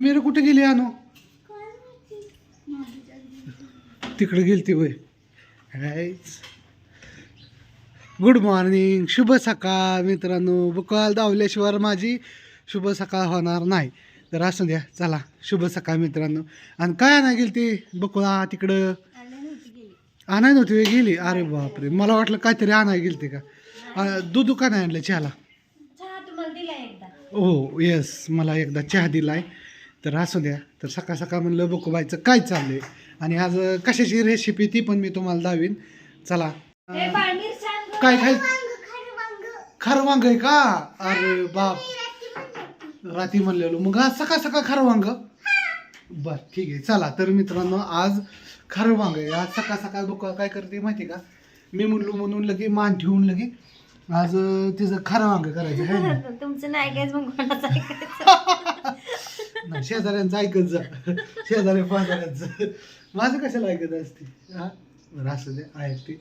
मेरे कुठे गेली आणू? तिकडे गेली ती वय गुड मॉर्निंग शुभ सकाळ मित्रांनो. बुकाल धावल्याशिवाय माझी शुभ सकाळ होणार नाही. तर असू द्या. चला. शुभ सकाळ मित्रांनो. आणि काय नाही गेली ती बकुळा तिकडं? आणाय नव्हती गेली. अरे बापरे. मला वाटलं काहीतरी आणाय गेली ती का दूध नाही आणलं चहाला? हो येस मला एकदा चहा दिलाय. तर असू द्या. तर सकाळ सकाळ म्हणलं बकुबाईचं काय चाललंय? आणि आज कशाची रेसिपी ती पण मी तुम्हाला दावीन. चला. गं. काय खाय खरं वांग आहे का? अरे बाप. राती म्हणलेलो. मग आज सकाळ सकाळ खरं वांग बर ठीक आहे. चला तर मित्रांनो आज खरं वांग आहे. आज सकाळ सकाळ बघ काय करते माहिती का? मी म्हणलो म्हणून लगे मान ठेवून लगे. आज अं, तिचं खरं वांग करायचं आहे ना? तुमचं नाही काय मग कोणाचं ऐकायचं? नाही शेजाऱ्यांचं ऐकत जा. शेजाऱ्या पाजाऱ्यांचं. माझं कशाला ऐकत असते? हा? बरं असं दे आहे ते.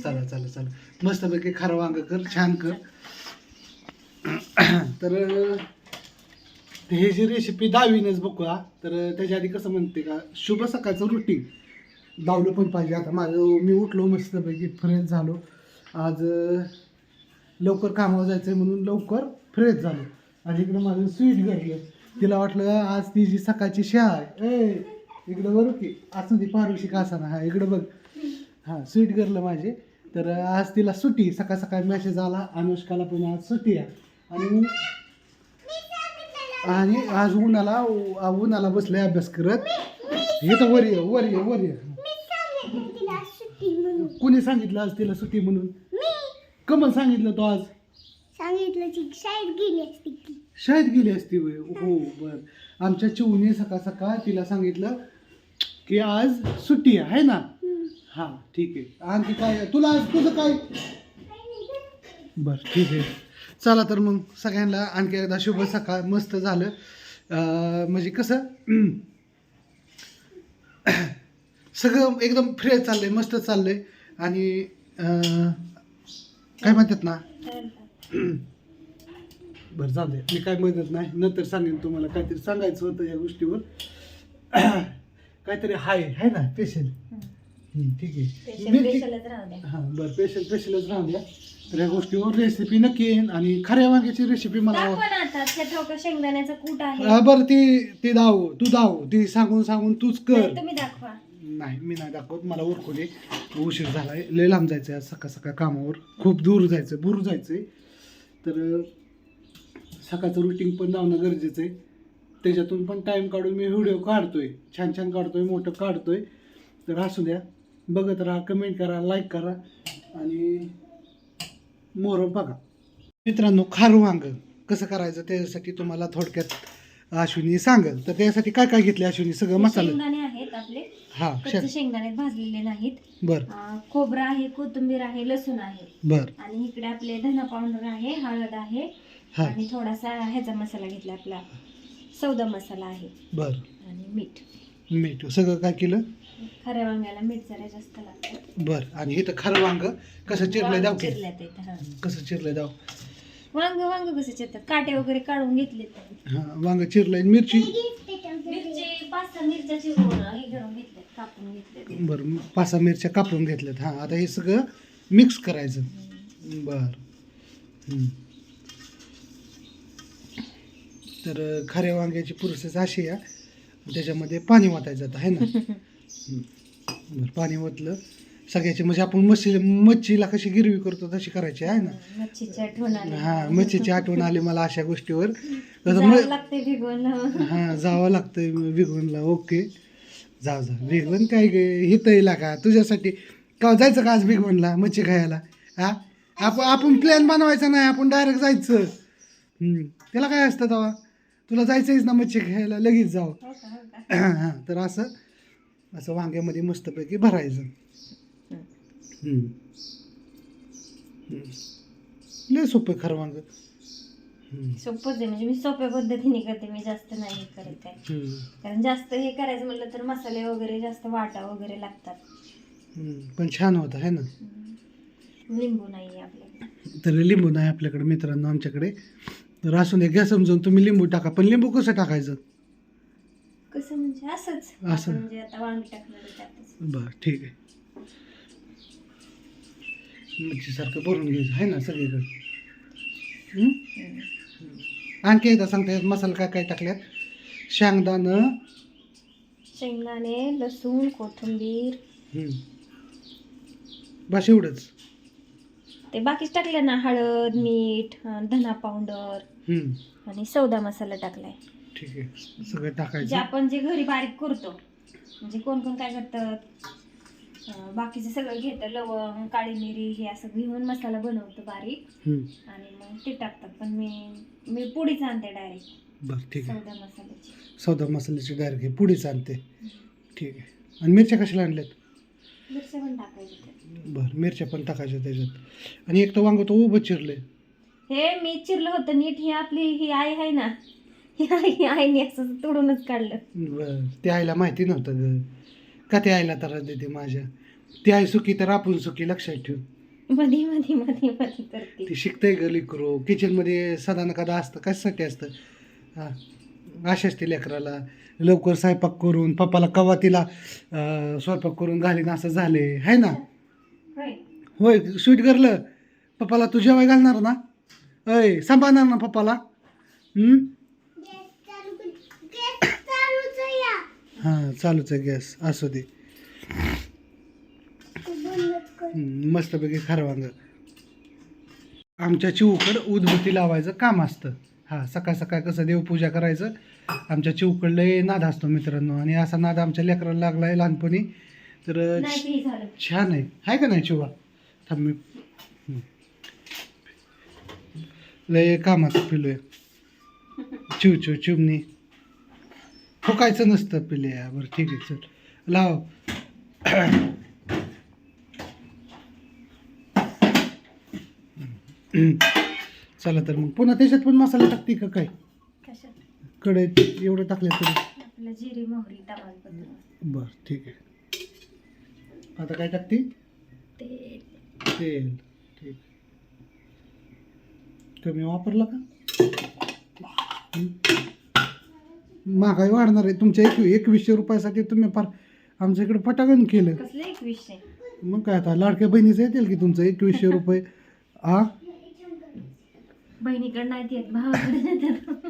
चला चला चला. मस्तपैकी खरं वांग कर छान कर. तर हे जी रेसिपी दहावीनच बघूया तर त्याच्या आधी कसं म्हणते का शुभ सकाळचं रुटीन दावलं पण पाहिजे. आता माझं मी उठलो मस्तपैकी फ्रेश झालो. आज लवकर कामावर जायचं आहे म्हणून लवकर फ्रेश झालो. आणि इकडं माझं स्वीट घडलं तिला वाटलं आज ती जी सकाळची शाळा आहे. ए इकडं बरं की? असं ती पारुशी का असा हा इकडं बघ. हां स्वीट घडलं माझे. तर आज तिला सुट्टी सकाळ सकाळ मेसेज आला अनुष्काला पण आज सुट्टी आहे. आणि आणि आज उन्हाला उन्हाला बसले अभ्यास करत. हे तर वर ये वर ये वर ये. कुणी सांगितलं आज तिला सुट्टी म्हणून? कमल सांगितलं तो आज. सांगितलं की शाळेत गेली असती की. शाळेत गेली असती वय हो बर. आमच्या चिवणी सकाळ सकाळ तिला सांगितलं की आज सुट्टी आहे ना? हा ठीक आहे. आणखी काय तुला आज तुझं काय? बर ठीक आहे. चला तर मग सगळ्यांना आणखी एकदा शुभ सकाळ मस्त झालं. म्हणजे कसं सगळं एकदम फ्रेश चाललंय मस्त चाललंय. आणि काय म्हणतात ना? बरं जाऊ दे. मी काय मदत नाही. नंतर सांगेन तुम्हाला. काहीतरी सांगायचं होतं या गोष्टीवर. काहीतरी हाय. आहे ना? स्पेशल ठीक आहे. हां बरं. स्पेशल स्पेशलच राहून द्या. तर या गोष्टीवर रेसिपी नक्की येईन आणि खऱ्या वांग्याची रेसिपी मला दाखवा ना आता. त्या ठोका शेंगदाण्याचं कूट आहे. हा, बरं ती ती दाव. तू दाव. ती सांगून सांगून तूच कर. नाही, तुम्ही दाखवा. नाही मी नाही दाखवत. मला ओळखू दे उशीर झालाय. लय लांब जायचं आज सकाळ सकाळ कामावर. खूप दूर जायचं दूर जायचं आहे तर अं, सकाळचं रुटीन पण लावणं गरजेचं आहे. त्याच्यातून पण टाईम काढून मी व्हिडिओ काढतोय. छान छान काढतोय मोठं काढतोय. तर असू द्या. बघत राहा कमेंट करा लाईक करा. आणि मोर बघा. मित्रांनो खारू वांग कसं करायचं त्याच्यासाठी तुम्हाला थोडक्यात अश्विनी सांगेल. तर त्यासाठी काय काय घेतले अश्विनी? सगळं मसाला. शेंगदाणे आहेत आपले. हा कच्चे शेंगदाणे भाजलेले नाहीत. बर. अं, खोबरं आहे कोथिंबीर आहे लसूण आहे. बर. आणि इकडे आपले धना पावडर आहे हळद आहे. हा. आणि थोडासा ह्याचा मसाला घेतला आपला सौदा मसाला आहे. बर. आणि मीठ. मीठ. सगळं काय केलं? खऱ्या वांग्याला मीठ जरा जास्त लागतं बर. आणि इथं खरं वांग. कसं चिरलंय दाव वांग की? चिरल्यात इथं, हा. कसं चिरलंय दाव? वांग वांग कसे चिरतात? काटे वगैरे काढून घेतले हा वांग चिरलंय. मिरची? मिरची पाच सहा मिरच्या चिरून हे करून कापून घेतले बर. पाच सहा मिरच्या कापून घेतल्यात हा आता हे सगळं मिक्स करायचं. बर. तर खऱ्या वांग्याची प्रोसेस अशी आहे. त्याच्यामध्ये पाणी वाटायचं आता आहे ना. बरं पाणी ओतलं सगळ्याची म्हणजे आपण मच्छी मच्छीला कशी गिरवी करतो तशी करायची आहे ना? हा मच्छीची आठवण आली. मला अशा गोष्टीवर. जावं लागते भिगवण. हा जावं लागतंय विघवनला ओके. जा जा विघवन काय गे हितईला का तुझ्यासाठी का जायचं का आज विघवनला मच्छी खायला? हा? आपण आपण प्लॅन बनवायचा नाही आपण डायरेक्ट जायचं. त्याला काय असतं तेव्हा? तुला जायचंयच ना मच्छी खायला लगेच जावं हो हो? हां तर असं असं वांग्यामध्ये मस्तपैकी भरायचं. लय सोपं आहे खरं वांग. सोपंच आहे म्हणजे मी सोप्या पद्धतीने करते मी जास्त नाही करत काय हम्म. कारण जास्त हे करायचं म्हणलं तर मसाले वगैरे जास्त वाटा वगैरे लागतात. पण छान होतं आहे ना. लिंबू नाही आहे आपल्याकडे तर लिंबू नाही आपल्याकडे मित्रांनो आमच्याकडे तर असून घ्या समजून तुम्ही लिंबू टाका. पण लिंबू कसं टाकायचं? कसं म्हणजे असंच. असं. आपण म्हणजे आता वांगी टाकणार आहे त्यातच. बर ठीक आहे. मच्छीसारखं भरून घ्यायचं आहे ना सगळीकडे? हं? आणखी एकदा सांगता येत मसाला काय काय टाकल्यात? शेंगदाणं. शेंगदाणे लसूण कोथिंबीर. हं. बस एवढंच. ते बाकीच टाकले ना हळद मीठ धना पावडर. आणि सौदा मसाला टाकलाय. ठीक आहे. सगळं जे टाकायचं आपण जे घरी बारीक करतो म्हणजे कोण कोण काय करतात अं, बाकीचं सगळं घेतं लवंग काळी मिरी हे असं घेऊन मसाला बनवतो बारीक. आणि मग ते टाकतात. पण मी मी पुडीच आणते डायरेक्ट बरं ठीक आहे. सौदा मसाल्याची. सौदा मसाल्याची डायरेक्ट हे पुढेच आणते. ठीक आहे. आणि मिरच्या कशाला आणल्यात? मिरच्या पण टाकायचे त्यात. बरं मिरच्या पण टाकायच्या त्याच्यात. आणि एक तर वांग तो उभं चिरले. हे मी चिरलं होतं नीट ही आपली ही आई आहे ना ही आई ही आईने असं तोडूनच काढलं. बरं ते आईला माहिती नव्हतं ग. का ते आईला त्रास देते माझ्या? ती आई सुखी तर आपण सुखी लक्षात ठेव. मधी मधी मधी मधी करते ती. शिकते ग लिकरो. किचनमध्ये सदा न कदा असतं कशासाठी असतं? हां. अशी असते लेकराला लवकर स्वयंपाक करून पप्पाला कवा तिला अं, स्वयंपाक करून घालीन असं झाले. है ना? होय. स्वीट करलं पप्पाला तू जेवाय घालणार ना? अय सांभाळणार ना पप्पाला? हं? चालूच आहे हां चालूच आहे गॅस. असू दे. ते हं, मस्तपैकी खारं वांग आमच्या चिवकड उदबत्ती लावायचं काम असतं. हां सकाळ सकाळ कसं देवपूजा करायचं आमच्या चिवकड लय नाद असतो मित्रांनो. आणि असा नाद आमच्या लेकराला लागला आहे लहानपणी. तर छान आहे. आहे का नाही चिवा? थांब मी. लय कामात पिलोय चिव चिव चिमणी फुकायचं नसतं पिले बरं ठीक आहे चल. लाव. चला तर मग. पुन्हा त्याच्यात पण मसाला टाकते का काय? कडे एवढं टाकले तरी आपलं जिरी मोहरी तमालपत्र बरं ठीक आहे. आता काय टाकते? ते तेल ठीक. कमी वापरला का? हं? महागाई वाढणार आहे. तुमच्या एक एकवीसशे रुपयासाठी तुम्ही फार आमच्या इकडे पटागण केलं. कसलं एक विषय मग काय आता लाडक्या बहिणीचं येतील की तुमचं? एकवीसशे रुपये. आ? बहिणीकडे नाही भावाकडे देतात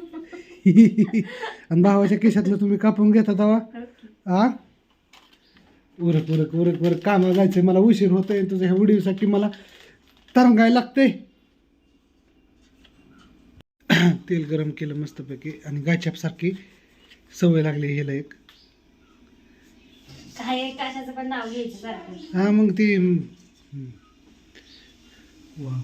आणि भावाच्या केशातलं तुम्ही कापून घेता तेव्हा? हो उरक उरक उरक उरक. कामाला जायचंय. मला उशीर होतोय. तुझ्या ह्या व्हिडिओसाठी मला तरंगायला लागतंय तेल गरम केलं मस्तपैकी. आणि गायछापसारखी सवय लागली ह्याला एक. हा मग ती वा.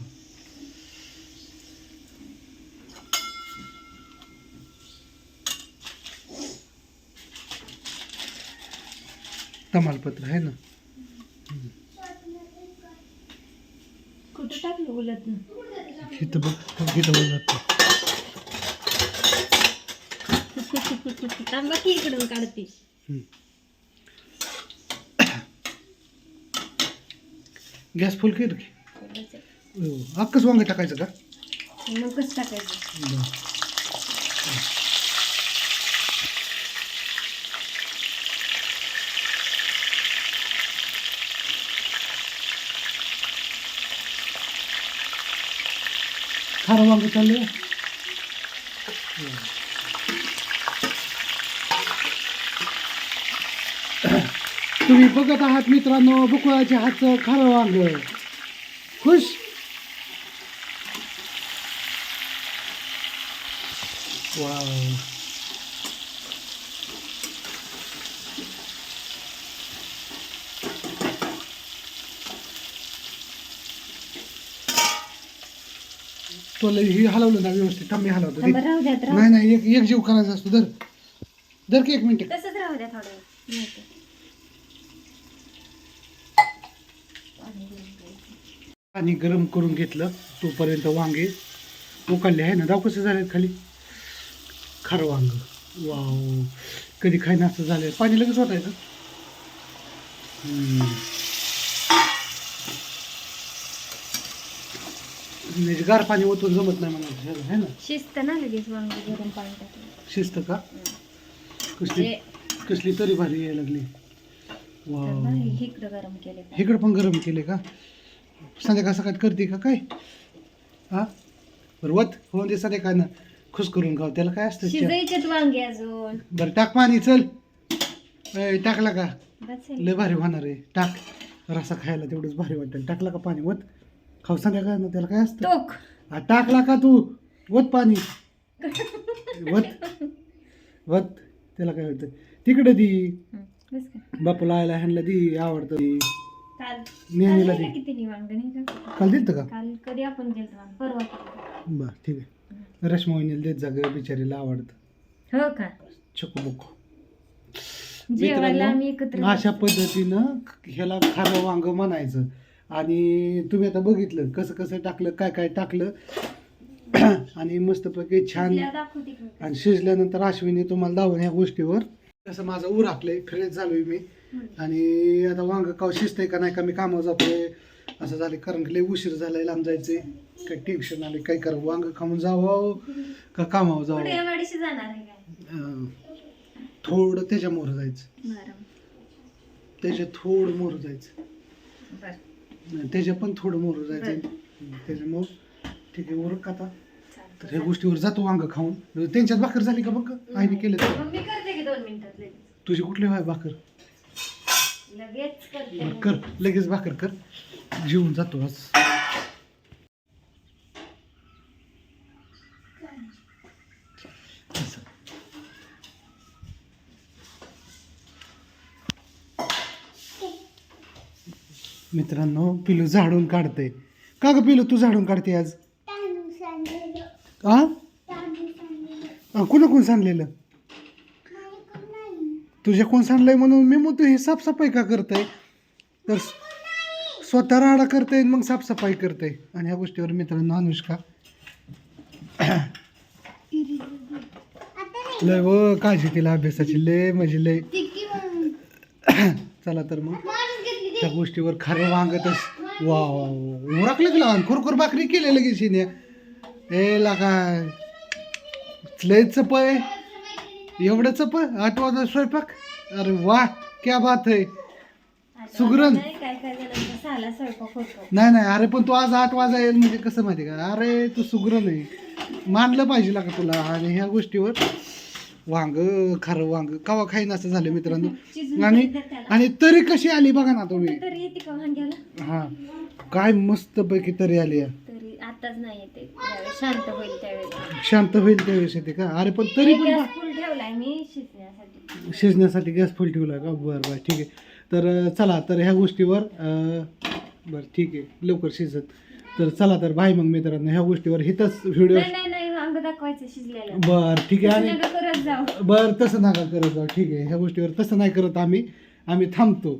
तमालपत्र आहे ना? कुठं टाकलं उलट? इथं बघ इथं बघ थांबा की इकडून काढते. गॅस फुल केलं की? हो. अख्खच वांग टाकायचं का? मग कसं टाकायचं खारं वांग चाललंय तुम्ही बघत आहात मित्रांनो बुकळाच्या हातचं खारं वांग. खुश? वाव तुला हे हलवलं ना व्यवस्थित थांब मी हलवतो. थांबा राहू द्यात राहू नाही नाही एक एक जीव करायचा असतो दर दर की एक मिनिट. तसंच राहू द्या थोडं वेळ. नाही तर. पाणी गरम करून घेतलं तोपर्यंत वांगे उकडले आहे ना. राव कसे झाले खाली? खारं वांग. वाव. कधी खायना असं झालं पाणी लगेच वाटायचं हम्म. म्हणजे गार पाणी ओतून जमत नाही मला आहे ना? शिस्त ना लगेच वांगी गरम पाणी टाकलं शिस्त का? कसली कसली तरी भारी यायला लागली. तर वा नाही, इकडं गरम केले इकडं पण गरम केले का? संध्याकाळ सकाळ करते का काय? हा? बरं वत हो दे संध्याकाळ ना खुश करून खाऊ. त्याला काय असतं चहा? शिजायच्यात वांगे अजून. बरं टाक पाणी चल. ए, टाकला का? बसेल लय भारी होणार आहे. टाक. रसा खायला तेवढंच भारी वाटेल. टाकला का पाणी वत? खाऊ संध्याकाळ ना त्याला काय असतं? टोक हा, टाकला का तू? वत पाणी. वत. वत. त्याला काय होतं? तिकडे दी. हं, बस का. बापूला आयला ह्यांना दी आवडतं दी. काल नेहमीला दे. किती नाही का? काल दिलतं का? काल कधी आपण गेलो वांग परवा केलं. बरं ठीक आहे. रश्मा वहिनीला देत जा बिचारीला आवडतं. हो का? चकू बुकू. जेवायला आम्ही एकत्र अशा पद्धतीनं ह्याला खारं वांग म्हणायचं. आणि तुम्ही आता बघितलं कसं कसं टाकलं काय काय टाकलं. आणि मस्तपैकी छान. आणि शिजल्यानंतर अश्विनी तुम्हाला दावून ह्या गोष्टीवर. कसं माझं उराकलंय फ्रेश झालोय मी. हं. आणि आता वांग काव शिजतंय का नाही का मी कामावर जातोय. असं झालं कारण की लय उशीर झालाय लांब जायचंय. काय टेन्शन आले काय करा वांग खाऊन जावं का कामावर जावं? थोडं त्याच्या मोर जायचं. त्याच्या थोडं मोर जायचं. त्याच्या पण थोडं मोर जायचं. त्याच्यामुळं ठीक आहे उरक आता. तर ह्या गोष्टीवर जातो वांग खाऊन. त्यांच्यात भाकर झाली का बघ? आईने केलं तर. मग मी करते की दोन मिनिटात लगेच. तुझी कुठली व्हाय भाकर? लगेच करते. बरं, कर. लगेच भाकर कर. जेवून जातो आज. मित्रांनो पिलू झाडून काढते का ग पिलू तू झाडून काढते आज? कुणा कोण सांडलेलं? तुझ्या कोण सांडलंय म्हणून मी म्हणतो हे साफसफाई का करताय? तर स्वतः राडा करताय आणि मग साफसफाई करताय. आणि ह्या गोष्टीवर मित्रांनो अनुष्का. लय व काळजी तिला अभ्यासाची लय म्हणजे लय. चला तर मग. त्या गोष्टीवर खरं वांगतच वा उरकलं तुला खुरखुर भाकरी केली लगेच हिने. ए ला काय लय चप आहे. एवढं चप आठ वाजता स्वयंपाक? अरे वा क्या बात आहे. सुगरण. नाही, नाही अरे पण तू आज आठ वाजा येईल म्हणजे कसं माहिती का? अरे तू सुग्र नाही मानलं पाहिजे का तुला आणि ह्या गोष्टीवर? वांग खरं वांग. कवा खाईन असं झालं मित्रांनो. आणि. आणि तरी कशी आली बघा ना तुम्ही. कुठं तरी येते का वांग्याला? हा. काय मस्त पैकी तरी आली. तरी आताच नाही येते. ज्यावेळेस शांत होईल त्यावेळेस शांत होईल त्यावेळेस येते का? अरे पण तरी पण गॅस फुल ठेवलाय मी शिजण्यासाठी. गॅस फुल ठेवला का? बरं बरं ठीक आहे. तर चला तर ह्या गोष्टीवर बरं ठीक आहे. लवकर शिजत. तर चला तर बाय मग मित्रांनो. ह्या गोष्टीवर हिथंच व्हिडिओ वांग दाखवायचं शिजलेलं. बर ठीक आहे आणि नका करत जाऊ. बर तसं नका करत जाऊ. ठीक आहे ह्या गोष्टीवर तसं नाही करत आम्ही. आम्ही थांबतो.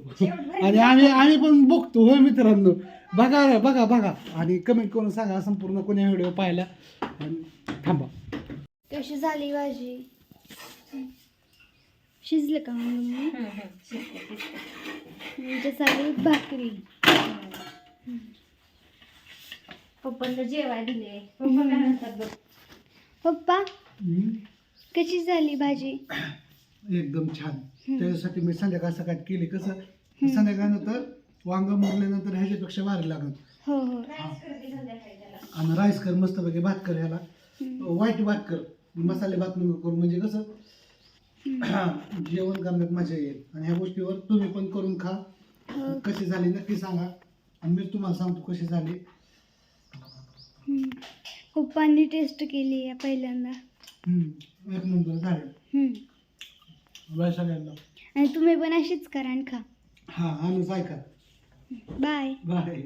आणि आम्ही आम्ही पण बघतो होय मित्रांनो. बघा बघा बघा. आणि कमेंट करून सांगा संपूर्ण कोणी व्हिडिओ पाहिला. आणि थांबा. कशी झाली भाजी? शिजलं का मम्मी? म्हणजे झाली भाकरी. पप्पांना जेवाय दिले. पप्पा काय म्हणतात बघ पप्पा कशी झाली भाजी? एकदम छान. त्याच्यासाठी मी संध्याकाळ सकाळ केली. कसं? संध्याकाळनंतर वांग मुरल्यानंतर ह्याच्यापेक्षा भारी लागत. हो हो. आणि राईस कर मस्तपैकी भात कर ह्याला. व्हाईट भात कर. मसाले भात नको करू. म्हणजे कसं? जेवण करण्यात मजा येईल. आणि ह्या गोष्टीवर तुम्ही पण करून खा. हो. कशी झाली नक्की सांगा. आणि मी तुम्हाला सांगतो कशी झाली. पप्पांनी टेस्ट केली आहे पहिल्यांदा. हम्म, एक नंबर झाले. हम्म. बाय सगळ्यांना. आणि तुम्ही पण अशीच करा आणि खा. हा ऐका बाय. बाय.